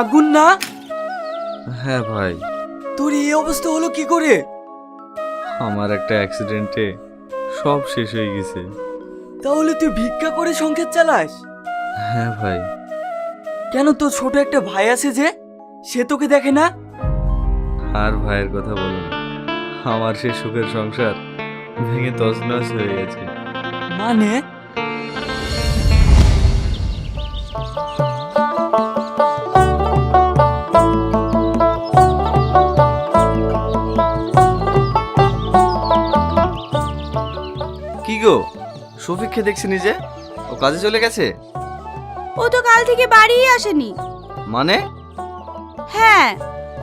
আগুন না? হ্যাঁ ভাই। তোর এই অবস্থা হলো কি করে? আমার একটা অ্যাক্সিডেন্টে সব শেষ হয়ে গেছে। তাহলে তুই ভিক্ষা করে সংসার চালাস? হ্যাঁ ভাই। কেন তোর ছোট একটা ভাই আছে যে? সে তোকে দেখে না? আর ভাইয়ের কথা বলুন আমার সেই সুখের সংসার ভেঙে তছনছ হয়ে গেছে। মানে? গো শফিককে দেখছি নিজে? ও কাজে চলে গেছে? ও তো কাল থেকে বাড়িই আসেনি। মানে? হ্যাঁ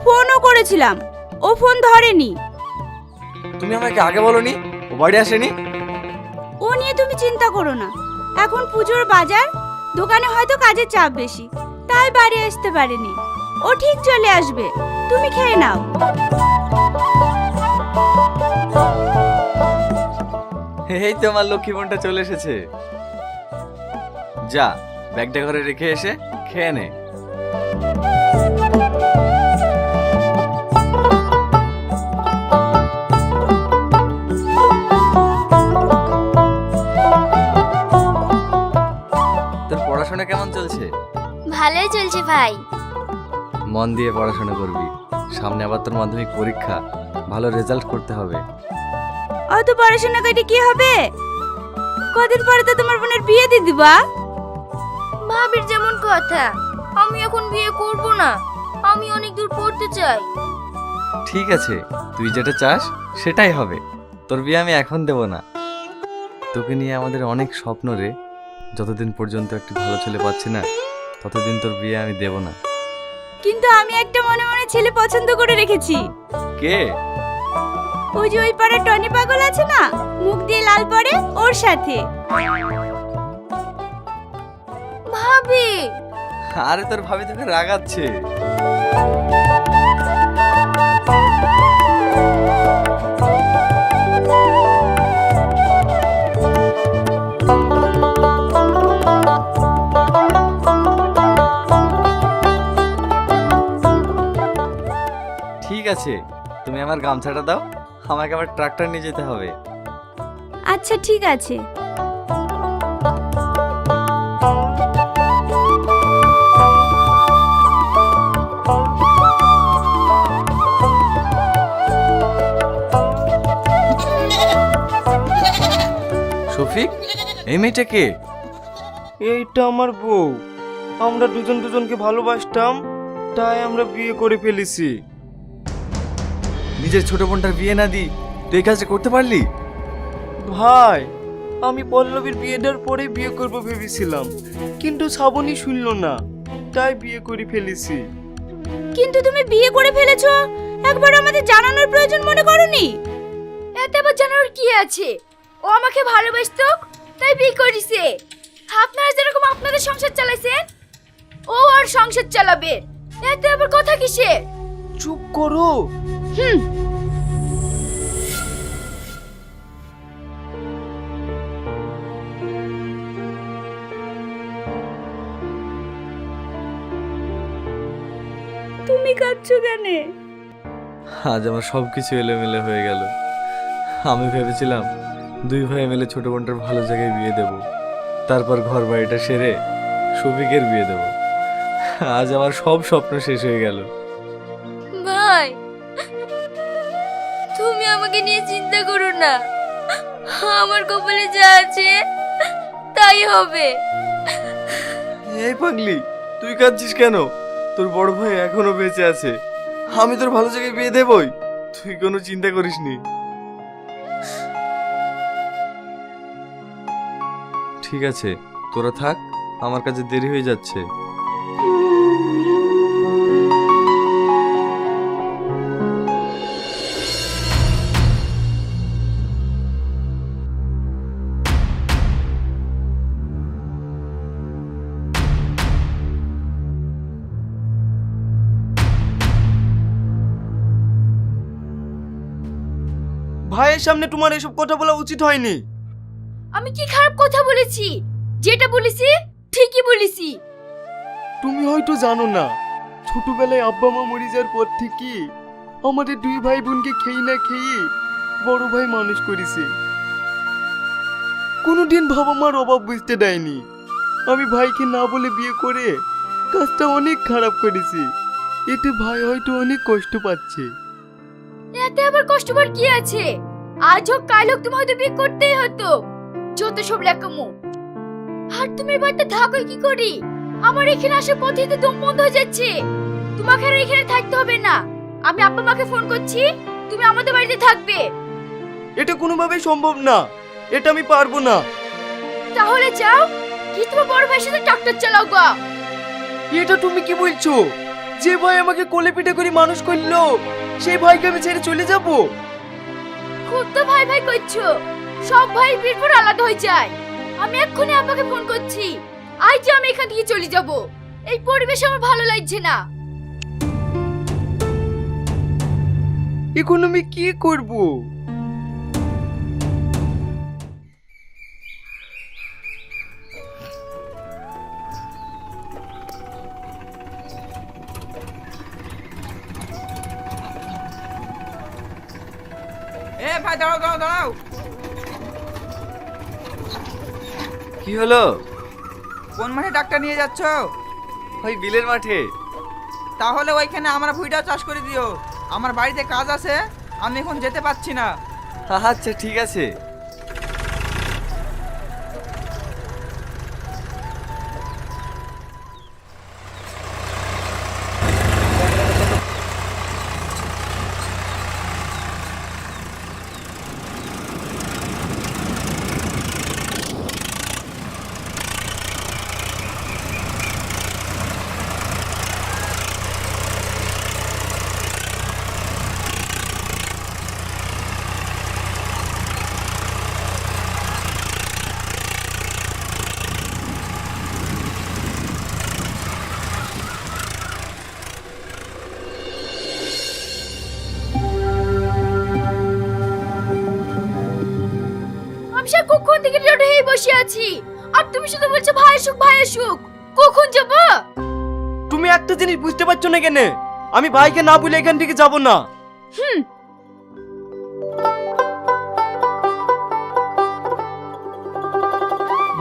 ফোনও করেছিলাম। ও ফোন ধরেনি। তুমি আমাকে আগে বলনি? ও বাড়ি আসেনি? ও নিয়ে তুমি চিন্তা করো না। এখন পুজোর বাজার দোকানে হয়তো কাজের চাপ বেশি। তাই বাড়ি আসতে পারেনি। ও ঠিক চলে আসবে। তুমি খেয়ে নাও। এই তো আমার লক্ষ্মী বোনটা চলে এসেছে। যা ব্যাগটা ঘরে রেখে এসে খেয়ে নে। তোর পড়াশোনা কেমন চলছে? ভালোই চলছে ভাই। মন দিয়ে পড়াশোনা করবি। সামনে আবার তোর মাধ্যমিক পরীক্ষা। ভালো রেজাল্ট করতে হবে। অত পড়াশোনা করে কি হবে? কদিন পরে তো তোমার বোনের বিয়ে দিয়ে দিবা। ভাবির যেমন কথা আমি এখন বিয়ে করব না আমি অনেক দূর পড়তে চাই। ঠিক আছে তুই যেটা চাস সেটাই হবে তোর বিয়ে আমি এখন দেব না। তোকে নিয়ে আমাদের অনেক স্বপ্ন রে যতদিন পর্যন্ত একটি ভালো ছেলে পাচ্ছি না ততদিন তোর বিয়ে আমি দেব না। কিন্তু আমি একটা মনে মনে ছেলে পছন্দ করে রেখেছি। কে? ওই যে ওই পাড়ার টনি পাগল আছে না মুখ দিয়ে লাল পড়ে ওর সাথে। ভাবি। আরে তোর ভাবি তোকে রাগাচ্ছে। ঠিক আছে তুমি আমার গামছাটা দাও। আমাকে আবার ট্রাক্টর নিয়ে যেতে হবে। আচ্ছা ঠিক আছে। শফিক এই মেয়েটা কে? এইটা আমার বউ। আমরা দুজন দুজনকে ভালোবাসতাম তাই আমরা বিয়ে করে ফেলেছি। নিজের ছোট বোনটার বিয়ে না দি তুই এই কাজটা করতে পারলি? ভাই আমি পল্লবীর বিয়ে দেওয়ার পরে বিয়ে করব ভেবেছিলাম। কিন্তু শ্রাবণী শুনল না তাই বিয়ে করে ফেলেছি। কিন্তু তুমি বিয়ে করে ফেলেছো? একবার আমাদের জানানোর প্রয়োজন মনে করনি? এতে আবার জানার কি আছে? ও আমাকে ভালোবাসতো তাই বিয়ে করেছে। আপনারা যেরকম আপনাদের সংসার চালাইছেন ও আর সংসার চালাবে। এতে আবার কথা কিসে চুপ করো। তুমি কাঁদছো কেন? আজ আমার সব কিছু এলোমেলো হয়ে গেল। আমি ভেবেছিলাম দুই ভাই মিলে ছোট বোনটার ভালো জায়গায় বিয়ে দেব। তারপর ঘর বাড়িটা সেরে শফিকের বিয়ে দেব। আজ আমার সব স্বপ্ন শেষ হয়ে গেল। ভাই নিয়ে চিন্তা করো না। আমার কপালে যা আছে, তাই হবে। এই পাগলি, তুই কাঁদছিস কেন? তোর বড় ভাই এখনও বেঁচে আছে। আমি তোর ভালো জায়গায় বিয়ে দেবই। তুই কোনো চিন্তা করিস নি ঠিক আছে, তোরা থাক, আমার কাছে দেরি হয়ে যাচ্ছে। সামনে তোমার এসব কথা বলা উচিত হয়নি। আমি কি খারাপ কথা বলেছি? যেটা বলেছি ঠিকই বলেছি। তুমি হয়তো জানো না ছোটবেলায় আব্বা মা মরে যাওয়ার পর থেকে আমাদের দুই ভাই বোনকে খেয়ে না খেয়ে বড় ভাই মানুষ করেছে। কোনোদিন বাবা মার অভাব বুঝতে দেয়নি। আমি ভাইকে না বলে বিয়ে করে কাজটা অনেক খারাপ করেছি। এতে ভাই হয়তো অনেক কষ্ট পাচ্ছে। এতে আবার কষ্ট পাওয়ার কি আছে? আজ হোক কাল হোক তুমি হয়তো বিয়ে করতেই হতো। যত সব লেখামো। আর তুমি বাড়িতে থাকো কি করি? আমার এখানে আসার পথে তো দম বন্ধ হয়ে যাচ্ছে। তোমাকে আর এখানে থাকতে হবে না। আমি আব্বা মাকে ফোন করছি তুমি আমাদের বাড়িতে থাকবে। এটা কোনোভাবেই সম্ভব না। এটা আমি পারব না। তাহলে যাও কি তোমার বড় ভাইয়ের সাথে ট্রাক্টর চালাও গা। এটা তুমি কি বলছো? যে ভাই আমাকে কোলে পিঠে করে মানুষ করল সেই ভাইকে আমি ছেড়ে চলে যাব? খুব তো ভাই ভাই করছ। সব ভাই পর আলাদা হয়ে যায়। আমি এক্ষুনি আপনাকে ফোন করছি। আজ যে আমি এখান থেকে চলে যাব। এই পরিবেশ আমার ভালো লাগছে না। এখন আমি কি করব? কি হলো? কোন মাঠে ডাক্তার নিয়ে যাচ্ছ? ওই বিলের মাঠে। তাহলে ওইখানে আমার ভুঁইটাও চাষ করে দিও। আমার বাড়িতে কাজ আছে আমি এখন যেতে পারছি না। আচ্ছা ঠিক আছে। আছি। আর তুমি শুধু বলছো সুখ সুখ কখন যাব? তুমি একটা জিনিস বুঝতে পারছ না কেন? আমি ভাইকে না বলে এখান থেকে যাব না। হুম।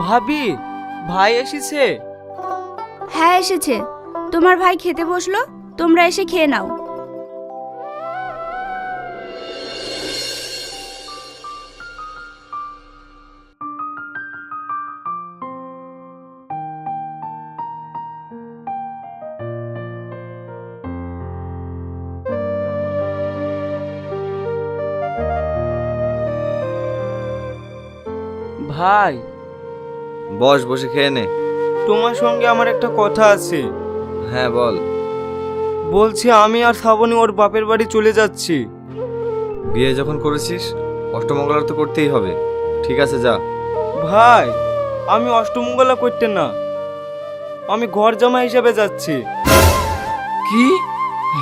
ভাবি ভাই এসেছে? হ্যাঁ এসেছে। তোমার ভাই খেতে বসল তোমরা এসে খেয়ে নাও। ভাই। বস বসে খেয়ে নে। তোমার সঙ্গে আমার একটা কথা আছে। হ্যাঁ বল। বলছি আমি আর শ্রাবণী ওর বাপের বাড়ি চলে যাচ্ছি। বিয়ে যখন করেছিস অষ্টমঙ্গলার তো করতেই হবে। ঠিক আছে যা। ভাই আমি অষ্টমঙ্গলা করতে না। আমি ঘর জামা হিসাবে যাচ্ছি। কি?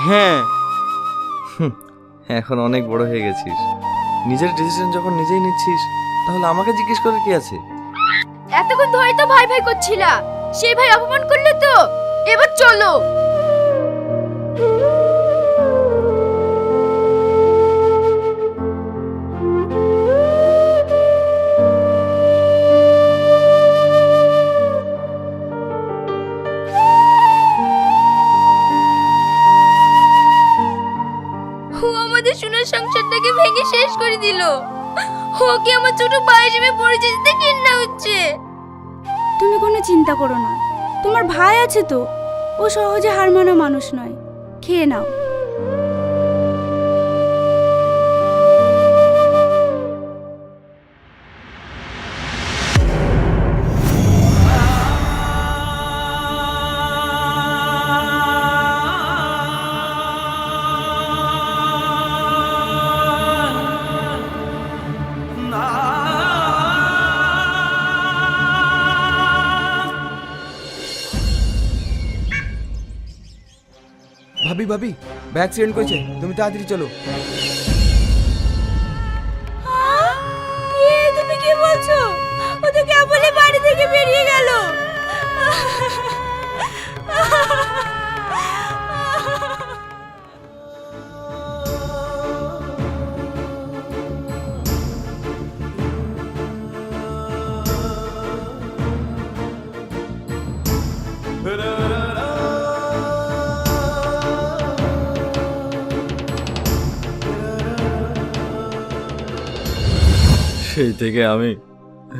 হ্যাঁ। এখন অনেক বড় হয়ে গেছিস। নিজের ডিসিশন যখন নিজেই নিচ্ছিস তাহলে আমাকে জিজ্ঞেস করে কি আছে? এতক্ষণ ধরে তো ভাই ভাই করছিলা। সেই ভাই অপমান করলে তো? এবার চলো। আছে তো? ও সহজে হার মানা মানুষ নয়। খেয়ে নাও। ভাবি ভাবি, ব্যাগ অ্যাক্সিডেন্ট করেছে, তুমি তাড়াতাড়ি চলো। তুমি কি বলছো? ও তো কেবলই বাড়ি থেকে বেরিয়ে গেল। সেই থেকে আমি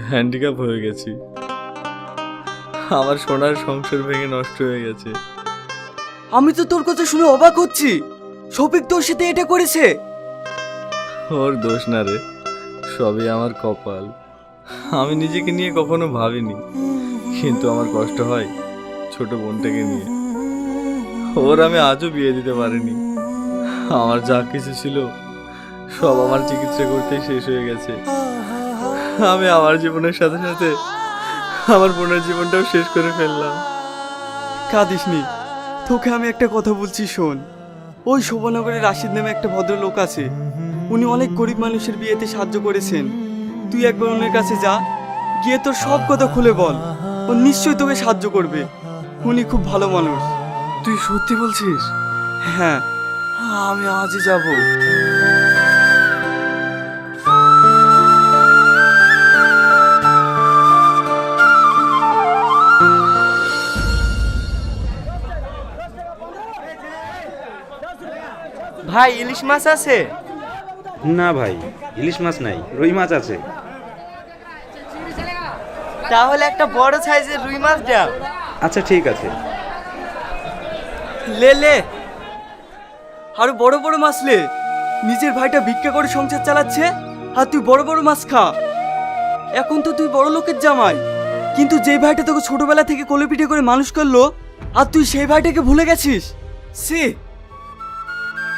হ্যান্ডিক্যাপ হয়ে গেছি। আমার সোনার সংসার ভেঙে নষ্ট হয়ে গেছে। আমি তো তোর কথা শুনে অবাক হচ্ছি। শফিক তোর সাথে এটা করেছে। ওর দোষ না রে সবই আমার কপাল। আমি নিজেকে নিয়ে কখনো ভাবিনি কিন্তু আমার কষ্ট হয় ছোট বোনটাকে নিয়ে। ওর আমি আজও বিয়ে দিতে পারিনি। আমার যা কিছু ছিল সব আমার চিকিৎসা করতেই শেষ হয়ে গেছে। আমি আমার জীবনের সাথে সাথে আমার বোনের জীবনটাও শেষ করে ফেললাম। কাঁদিসনি। তোকে আমি একটা কথা বলছি, শোন। ওই শোভনগরের রাশিদ নামে একটা ভদ্রলোক আছে। উনি অনেক গরিব মানুষের বিয়েতে সাহায্য করেছেন। তুই একবার ওনার কাছে যা, গিয়ে তোর সব কথা খুলে বল। ও নিশ্চয়ই তোকে সাহায্য করবে। উনি খুব ভালো মানুষ। তুই সত্যি বলছিস? হ্যাঁ আমি আজই যাব। ভাই ইলিশ মাছ আছে? না ভাই ইলিশ মাছ নাই রুই মাছ আছে। তাহলে একটা বড় সাইজের রুই মাছ দাও। আচ্ছা ঠিক আছে। লে লে। আরও বড় বড় মাছ লে। নিজের ভাইটা ভিক্ষা করে সংসার চালাচ্ছে আর তুই বড় বড় মাছ খা। এখন তো তুই বড় লোকের জামাই। কিন্তু যে ভাইটা তোকে ছোটবেলা থেকে কোলে পিঠে করে মানুষ করল আর তুই সেই ভাইটাকে ভুলে গেছিস? সে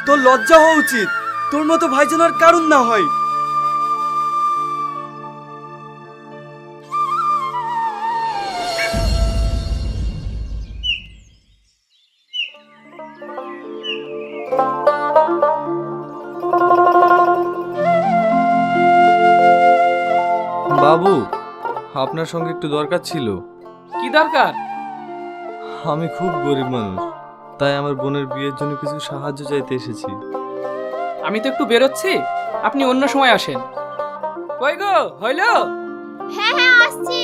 তোর লজ্জা হওয়া উচিত। তোর মতো ভাই যেন আর কারণ না হয়। বাবু আপনার সঙ্গে একটু দরকার ছিল। কি দরকার? আমি খুব গরিব মানুষ। তাই আমার বোনের বিয়ের জন্য কিছু সাহায্য চাইতে এসেছি। আমি তো একটু বেরোচ্ছি। আপনি অন্য সময় আসেন। কই গো হইল? হ্যাঁ হ্যাঁ আসছি।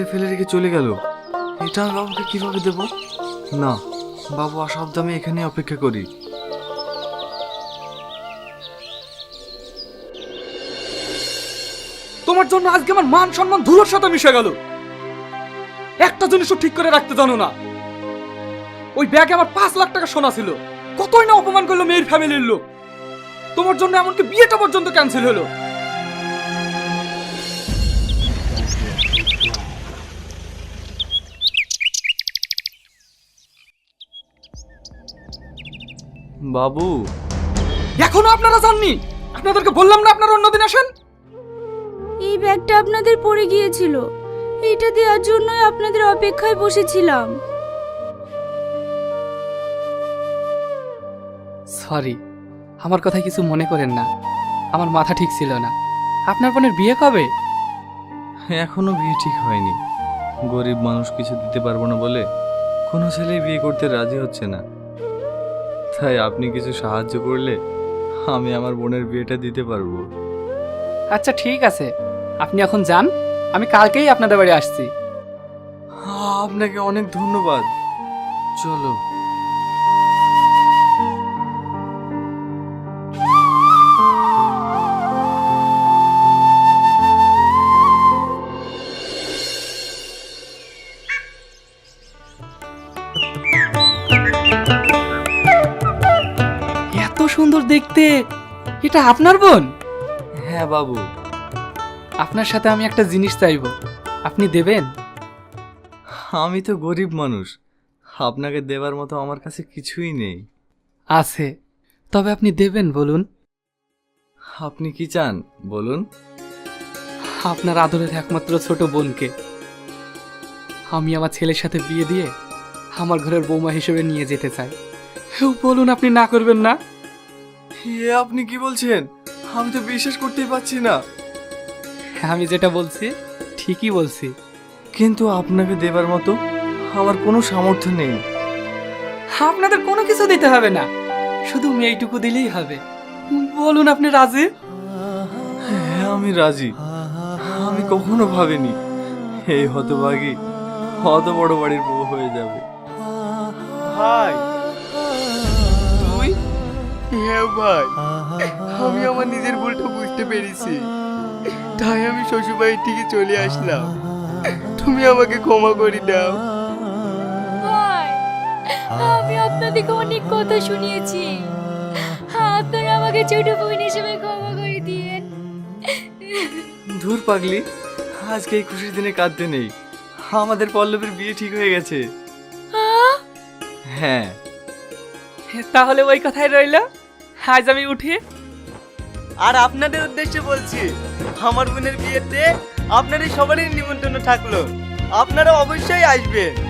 এটা ফেলে রেখে চলে গেল। এটা আমি বাবুকে কীভাবে দেব? না, বাবু, আসার দামে এখানে অপেক্ষা করি। তোমার জন্য আজকে আমার মান সম্মান ধুলোর সাথে মিশে গেল। একটা জিনিসও ঠিক করে রাখতে জানো না। ওই ব্যাগে আমার পাঁচ লাখ টাকা সোনা ছিল। কতই না অপমান করল মেয়ের ফ্যামিলির লোক। তোমার জন্য এমনকি বিয়েটা পর্যন্ত ক্যান্সেল হলো। বাবু। এখনও আপনারা জাননি আপনাদেরকে বললাম না আপনারা অন্যদিন আসেন? এই ব্যাগটা আপনাদের পড়ে গিয়েছিল। এটা দেওয়ার জন্যই আপনাদের অপেক্ষায় বসেছিলাম। সরি আমার কথা কিছু মনে করেন না। আমার মাথা ঠিক ছিল না। আপনার বোনের বিয়ে কবে? এখনও বিয়ে ঠিক হয়নি। গরিব মানুষ কিছু দিতে পারব না বলে কোনো ছেলেই বিয়ে করতে রাজি হচ্ছে না। তাই আপনি কিছু সাহায্য করলে আমি আমার বোনের বিয়েটা দিতে পারব। আচ্ছা ঠিক আছে। আপনি এখন যান আমি কালকেই আপনাদের বাড়ি আসছি। আপনাকে অনেক ধন্যবাদ। চলো। দেখতে এটা আপনার বোন? হ্যাঁ বাবু। আপনার সাথে আমি একটা জিনিস চাইব। আপনি দেবেন? আমি তো গরিব মানুষ। আপনাকে দেবার মতো আমার কাছে কিছুই নেই। আছে। তবে আপনি দেবেন বলুন। আপনি কি চান বলুন? আপনার আদরের একমাত্র ছোট বোনকে। আমি আমার ছেলের সাথে বিয়ে দিয়ে আমার ঘরের বৌমা হিসেবে নিয়ে যেতে চাই। বলুন আপনি না করবেন না? এ আপনি কি বলছেন? আমি তো বিশ্বাস করতেই পারছি না। আমি যেটা বলছি ঠিকই বলছি। কিন্তু আপনাকে দেবার মতো আমার কোনো সামর্থ্য নেই। আপনাদের কোনো কিছু দিতে হবে না। শুধু মেয়েটুকু দিলেই হবে। বলুন আপনি রাজি? হ্যাঁ আমি রাজি। আমি কখনো ভাবিনি এই হতভাগী অত বড় বাড়ির বউ হয়ে যাবে। ভাই তুই হ্যাঁ ভাই। আমি আমার নিজের ভুলটা বুঝতে পেরেছি। তাই আমি শ্বশুরবাড়ির থেকে চলে আসলাম। তুমি আমাকে ক্ষমা করে দাও। আমি আপনাদেরকে অনেক কথা শুনিয়েছি। আপনারা আমাকে ছোট বোন হিসেবে ক্ষমা করে দিয়েন। ধুর পাগলি আজকে এই খুশির দিনে কাঁদতে নেই। আমাদের পল্লবীর বিয়ে ঠিক হয়ে গেছে। হ্যাঁ তাহলে ওই কথাই রইল। আজ আমি উঠি। আর আপনাদের উদ্দেশ্যে বলছি, আমার বোনের বিয়েতে আপনারই সবারই নিমন্ত্রণ থাকল। আপনারা অবশ্যই আসবেন।